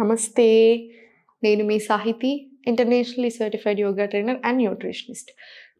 నమస్తే. నేను మీ Sahithi internationally certified yoga trainer and nutritionist.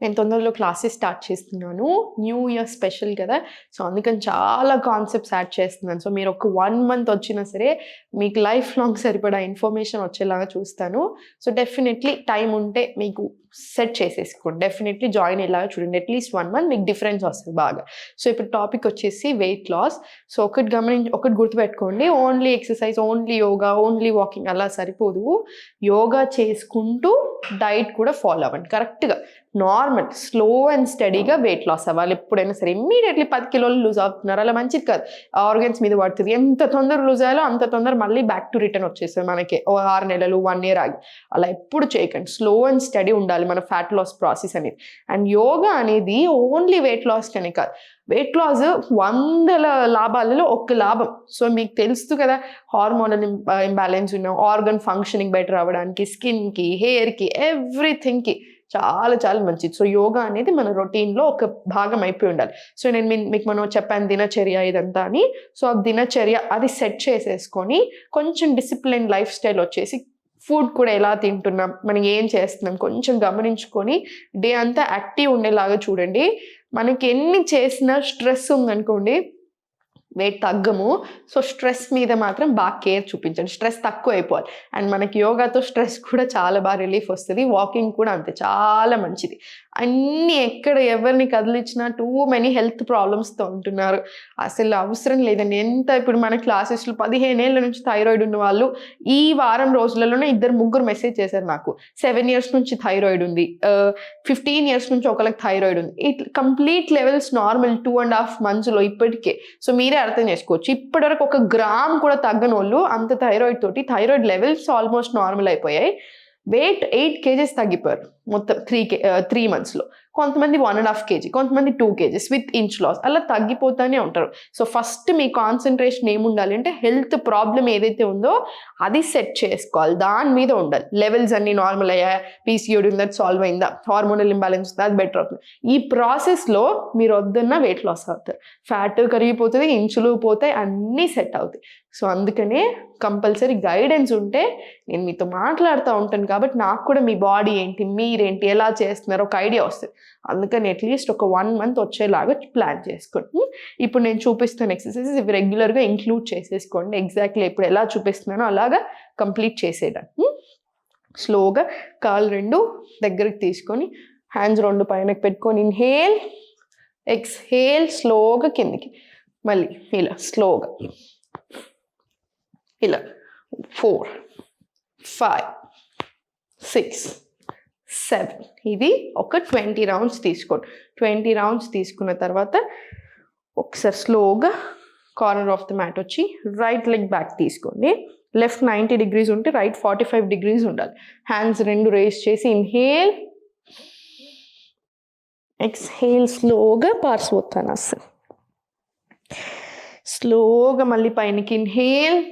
నేను తొందరలో క్లాసెస్ స్టార్ట్ చేస్తున్నాను. న్యూ ఇయర్ స్పెషల్ కదా. సో అందుకని చాలా కాన్సెప్ట్స్ యాడ్ చేస్తున్నాను. సో మీరు ఒక వన్ మంత్ వచ్చినా సరే మీకు లైఫ్ లాంగ్ సరిపడా ఇన్ఫర్మేషన్ వచ్చేలాగా చూస్తాను. సో డెఫినెట్లీ టైం ఉంటే మీకు సెట్ చేసేసుకోండి. డెఫినెట్లీ జాయిన్ అయ్యేలాగా చూడండి. అట్లీస్ట్ వన్ మంత్ మీకు డిఫరెన్స్ వస్తుంది బాగా. సో ఇప్పుడు టాపిక్ వచ్చేసి వెయిట్ లాస్ సో ఒకటి గమనించి ఒకటి గుర్తుపెట్టుకోండి. Only exercise only yoga only walking అలా సరిపోదు. యోగా చేసుకుంటూ డైట్ కూడా ఫాలో అవ్వండి. కరెక్ట్గా నార్మల్ స్లో అండ్ స్టడీగా వెయిట్ లాస్ అవ్వాలి. ఎప్పుడైనా సరే ఇమ్మీడియట్లీ పది కిలోలు లూజ్ అవుతున్నారు. అలా మంచిది కాదు. ఆర్గన్స్ మీద పడుతుంది. ఎంత తొందర లూజ్ అయ్యాలో అంత తొందర మళ్ళీ బ్యాక్ టు రిటర్న్ వచ్చేస్తుంది మనకి. ఓ ఆరు నెలలు వన్ ఇయర్ ఆగి. అలా ఎప్పుడు చేయకండి. స్లో అండ్ స్టడీ ఉండాలి. మన ఫ్యాట్ లాస్ ప్రాసెస్ అనేది. అండ్ యోగా అనేది ఓన్లీ వెయిట్ లాస్ కనే కాదు. వెయిట్ లాస్ వందల లాభాలలో ఒక్క లాభం. సో మీకు తెలుసు కదా హార్మోనల్ ఇంబ్యాలెన్స్ uh, ఉన్న ఆర్గన్ ఫంక్షనింగ్ బెటర్ అవ్వడానికి స్కిన్కి హెయిర్కి ఎవ్రీథింగ్కి చాలా చాలా మంచిది. సో యోగా అనేది మన రొటీన్లో ఒక భాగం అయిపోయి ఉండాలి. సో నేను మీ- మీకు మనం చెప్పాను దినచర్య ఇదంతా అని. సో ఆ దినచర్య అది సెట్ చేసేసుకొని కొంచెం డిసిప్లిన్ లైఫ్ స్టైల్ వచ్చేసి ఫుడ్ కూడా ఎలా తింటున్నాం మనం ఏం చేస్తున్నాం కొంచెం గమనించుకొని డే అంతా యాక్టివ్ ఉండేలాగా చూడండి. మనకి ఎన్ని చేసినా స్ట్రెస్ ఉందనుకోండి వెయిట్ తగ్గము. సో స్ట్రెస్ మీద మాత్రం బాగా కేర్ చూపించండి. స్ట్రెస్ తక్కువ అయిపోవాలి. అండ్ మనకి యోగాతో స్ట్రెస్ కూడా చాలా బాగా రిలీఫ్ వస్తుంది. వాకింగ్ కూడా అంతే చాలా మంచిది. అన్నీ ఎక్కడ ఎవరిని కదిలించినా టూ మెనీ హెల్త్ ప్రాబ్లమ్స్తో ఉంటున్నారు. అసలు అవసరం లేదండి. ఎంత ఇప్పుడు మన క్లాసెస్లో పదిహేను ఏళ్ళ నుంచి థైరాయిడ్ ఉన్న వాళ్ళు ఈ వారం రోజులలోనే ఇద్దరు ముగ్గురు మెసేజ్ చేశారు నాకు. సెవెన్ ఇయర్స్ నుంచి థైరాయిడ్ ఉంది. ఫిఫ్టీన్ ఇయర్స్ నుంచి ఒకరికి థైరాయిడ్ ఉంది. It complete levels normal two and half మంత్స్లో ఇప్పటికే. సో మీరే అర్థం చేసుకోవచ్చు. ఇప్పటివరకు ఒక గ్రామ్ కూడా తగ్గని వాళ్ళు అంత థైరాయిడ్ తోటి థైరాయిడ్ లెవెల్స్ ఆల్మోస్ట్ నార్మల్ అయిపోయాయి. వెయిట్ ఎయిట్ కేజెస్ తగ్గిపోయారు. మొత్తం త్రీ కే uh, త్రీ మంత్స్లో కొంతమంది వన్ అండ్ హాఫ్ కేజీ కొంతమంది two kgs with inch loss అలా తగ్గిపోతూనే ఉంటారు. సో ఫస్ట్ మీ కాన్సన్ట్రేషన్ ఏముండాలి అంటే హెల్త్ ప్రాబ్లం ఏదైతే ఉందో అది సెట్ చేసుకోవాలి. దాని మీద ఉండాలి. లెవెల్స్ అన్ని నార్మల్ అయ్యా పీసీఓడి ఉందా? సాల్వ్ అయిందా? హార్మోనల్ ఇంబ్యాలెన్స్ ఉందా? అది బెటర్ అవుతుంది. ఈ ప్రాసెస్లో మీరు వద్దన్న వెయిట్ లాస్ అవుతారు. ఫ్యాట్ కరిగిపోతుంది ఇంచులు పోతాయి అన్నీ సెట్ అవుతాయి. సో అందుకనే కంపల్సరీ గైడెన్స్ ఉంటే నేను మీతో మాట్లాడుతూ ఉంటాను. కాబట్టి నాకు కూడా మీ బాడీ ఏంటి మీరేంటి ఎలా చేస్తున్నారో ఒక ఐడియా వస్తుంది. అందుకని అట్లీస్ట్ ఒక వన్ మంత్ వచ్చేలాగా ప్లాన్ చేసుకోండి. ఇప్పుడు నేను చూపిస్తున్న ఎక్సర్సైజెస్ ఇవి రెగ్యులర్గా ఇంక్లూడ్ చేసేసుకోండి. ఎగ్జాక్ట్లీ ఇప్పుడు ఎలా చూపిస్తున్నానో అలాగా కంప్లీట్ చేసేయడం. స్లోగా కాలు రెండు దగ్గరికి తీసుకొని హ్యాండ్స్ రెండు పైనకి పెట్టుకొని ఇన్హేల్ ఎక్స్హేల్ స్లోగా కిందికి. మళ్ళీ ఇలా స్లోగా ఇలా ఫోర్ ఫైవ్ సిక్స్ సెవెన్. ఇది ఒక ట్వంటీ రౌండ్స్ తీసుకోండి. ట్వంటీ రౌండ్స్ తీసుకున్న తర్వాత ఒకసారి స్లోగా కార్నర్ ఆఫ్ ద మ్యాట్ వచ్చి రైట్ లెగ్ బ్యాక్ తీసుకోండి. లెఫ్ట్ నైంటీ డిగ్రీస్ ఉంటే రైట్ ఫార్టీ ఫైవ్ డిగ్రీస్ ఉండాలి. హ్యాండ్స్ రెండు రేస్ చేసి ఇన్హేల్. ఎక్స్హేల్ స్లోగా పార్శ్వోత్తానాసన్ స్లోగా మళ్ళీ పైనకి ఇన్హేల్.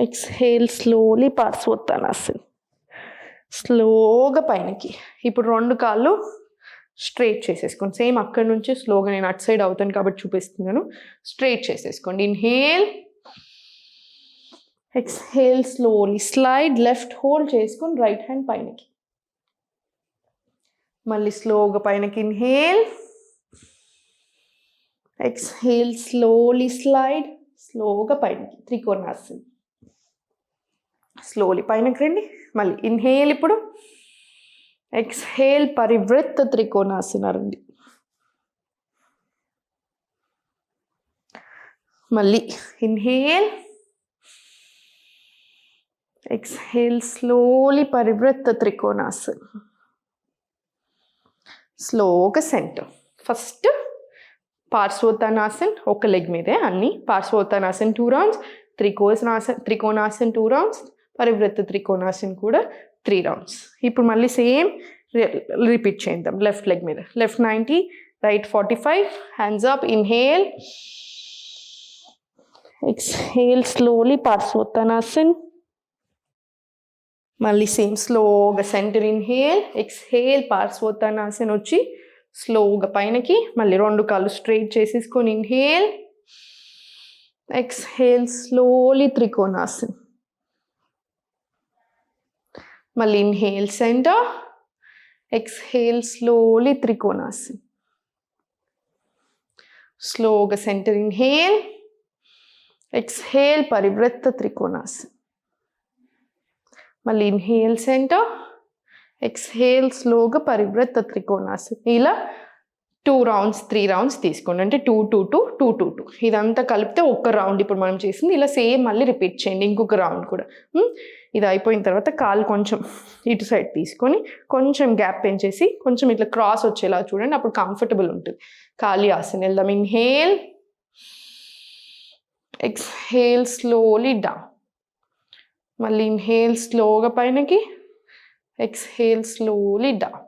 ఎక్స్హేల్ స్లోలీ పార్శ్వోత్తానాసన్ స్లోగా పైనకి. ఇప్పుడు రెండు కాళ్ళు స్ట్రైట్ చేసేసుకోండి. సేమ్ అక్కడ నుంచి స్లోగా నేను అటు సైడ్ అవుతాను కాబట్టి చూపిస్తున్నాను. స్ట్రైట్ చేసేసుకోండి. Inhale. Exhale slowly slide left hold చేసుకొని రైట్ హ్యాండ్ పైనకి. మళ్ళీ స్లోగా పైనకి ఇన్హేల్. ఎక్స్హేల్ స్లోలీ స్లైడ్ స్లోగా పైనకి. త్రికోణాసన్. స్లోలీ పైనకి రండి. మళ్ళీ ఇన్హేల్ ఇప్పుడు ఎక్స్హేల్ పరివృత్త త్రికోణాసనండి మళ్ళీ ఇన్హేల్ ఎక్స్హేల్ స్లోలీ పరివృత్త త్రికోణాసన్. స్లోగా సెంటర్. ఫస్ట్ పార్శ్వోతనాసన్ ఒక లెగ్ మీదే అన్ని పార్శ్వోతనాసన్ టూ రౌండ్స్ త్రికోణాసన్ త్రికోణాసన్ టూ రౌండ్స్ పరివృత్త త్రికోణాసన్ కూడా త్రీ రౌండ్స్ ఇప్పుడు మళ్ళీ సేమ్ రిపీట్ చేద్దాం. లెఫ్ట్ లెగ్ మీద. Left ninety right forty five hands up inhale exhale slowly పార్శ్వోత్తానాసన్ మళ్ళీ సేమ్ స్లోగా సెంటర్ ఇన్హేల్ ఎక్స్హేల్ పార్శ్వోత్తానాసన్ వచ్చి స్లోగా పైనకి. మళ్ళీ రెండు కాళ్ళు స్ట్రైట్ చేసేసుకొని ఇన్హేల్ ఎక్స్హేల్ స్లోలీ త్రికోణాసన్. మళ్ళీ ఇన్హేల్ సెంటర్ ఎక్స్హేల్ స్లోలీ త్రికోణాసన్ స్లోగా సెంటర్ ఇన్హేల్ ఎక్స్హేల్ పరివృత్త త్రికోణాసన్ మళ్ళీ ఇన్హేల్ సెంటర్ ఎక్స్హేల్ స్లోగా పరివృత్త త్రికోణాసన్ ఇలా టూ రౌండ్స్ త్రీ రౌండ్స్ తీసుకోండి. అంటే two two two two two two ఇదంతా కలిపితే ఒక్క రౌండ్ ఇప్పుడు మనం చేసింది. ఇలా సేమ్ మళ్ళీ రిపీట్ చేయండి. ఇంకొక రౌండ్ కూడా. ఇది అయిపోయిన తర్వాత కాలు కొంచెం ఇటు సైడ్ తీసుకొని కొంచెం గ్యాప్ పెంచేసి కొంచెం ఇట్లా క్రాస్ వచ్చేలా చూడండి అప్పుడు కంఫర్టబుల్ ఉంటుంది. ఖాళీ ఆసన వెళ్దాం. ఇన్హేల్ ఎక్స్హేల్ స్లోలీ డౌన్ మళ్ళీ ఇన్హేల్ స్లోగా పైనకి. ఎక్స్హేల్ స్లోలీ డౌన్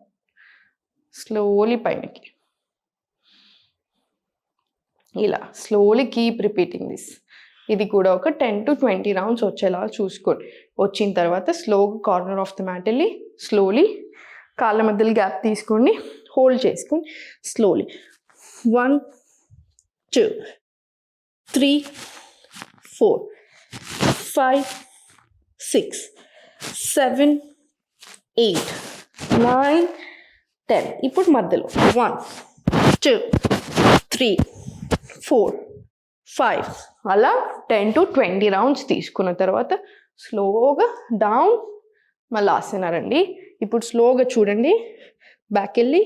స్లోలీ పైనకి. ఇలా స్లోలీ కీప్ రిపీటింగ్ దిస్ ఇది కూడా ఒక టెన్ టు ట్వంటీ రౌండ్స్ వచ్చేలా చూసుకోండి. వచ్చిన తర్వాత slow corner of the mat వెళ్ళి స్లోలీ కాళ్ళ మధ్యలో గ్యాప్ తీసుకొని హోల్డ్ చేసుకొని slowly. One two three four five six seven eight nine ten. ఇప్పుడు మధ్యలో. One two three four five అలా టెన్ టు ట్వంటీ రౌండ్స్ తీసుకున్న తర్వాత స్లోగా డౌన్ మళ్ళీ ఆసనారండి ఇప్పుడు స్లోగా చూడండి. బ్యాక్ వెళ్ళి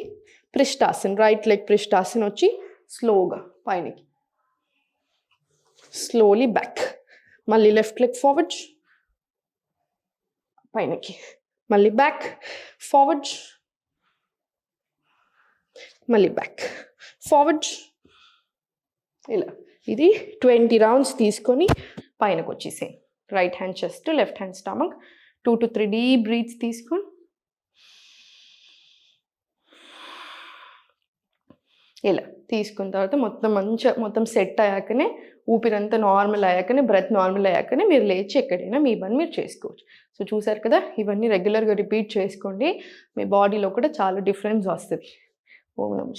ప్రిష్టాసన్ రైట్ లెగ్ ప్రిష్టాసన్ వచ్చి స్లోగా పైనకి. స్లోలీ బ్యాక్ మళ్ళీ లెఫ్ట్ లెగ్ ఫార్వర్డ్ పైనకి. మళ్ళీ బ్యాక్ ఫార్వర్డ్ మళ్ళీ బ్యాక్ ఫార్వర్డ్ ఇలా. ఇది ట్వంటీ రౌండ్స్ తీసుకొని పైనకు వచ్చేసాయి right hand chest left hand stomach. Two to three deep breaths తీసుకొని. ఇలా. తీసుకున్న తర్వాత మొత్తం మంచిగా మొత్తం సెట్ అయ్యాకనే ఊపిరంతా నార్మల్ అయ్యాకనే బ్రెత్ నార్మల్ అయ్యాకనే మీరు లేచి ఎక్కడైనా మీ పని మీరు చేసుకోవచ్చు. సో చూసారు కదా ఇవన్నీ రెగ్యులర్గా రిపీట్ చేసుకోండి. మీ బాడీలో కూడా చాలా డిఫరెన్స్ వస్తుంది. ఓం నమ